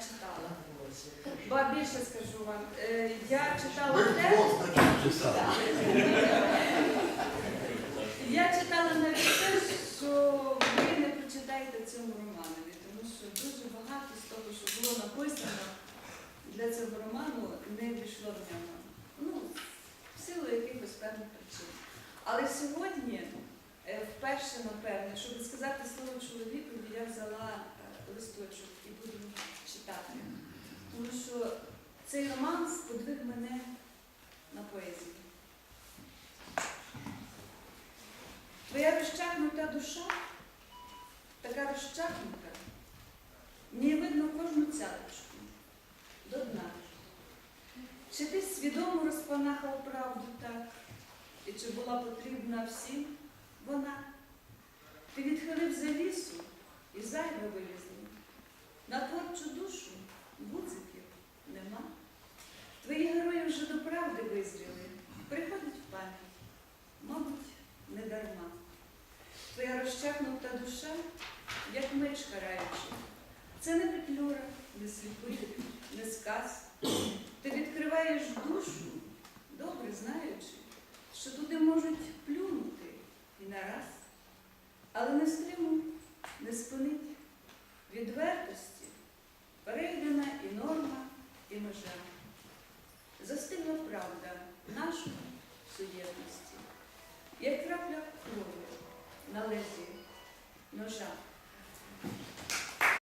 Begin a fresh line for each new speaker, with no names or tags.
читала. Ба більше скажу вам. Е, Я читала те, я читала навіть те, що ви не прочитаєте цьому романові, тому що дуже багато з того, що було написано для цього роману, не війшло в нього. Ну, в силу якихось певних причин. Але сьогодні, е, вперше, напевне, щоб сказати слово чоловікові, я взяла е, листочок. Тому що цей роман сподвиг мене на поезію. Твоя розчахнута душа, така розчахнута, мені видно кожну цяточку до дна. Чи ти свідомо розпанахав правду так, і чи була потрібна всім вона? Ти відхилив завісу і зайве вилізло. На творчу душу гудзиків визріли, приходить в пам'ять, мабуть, не дарма. Твоя розчахнута душа, як меч караючий. Це не петлюра, не сліпий, не сказ. Ти відкриваєш душу, добре знаючи, що туди можуть плюнути і нараз, але не стримуть, не спинить відвертості, правда нашої суєтності, як крапля крові на лезі ножа.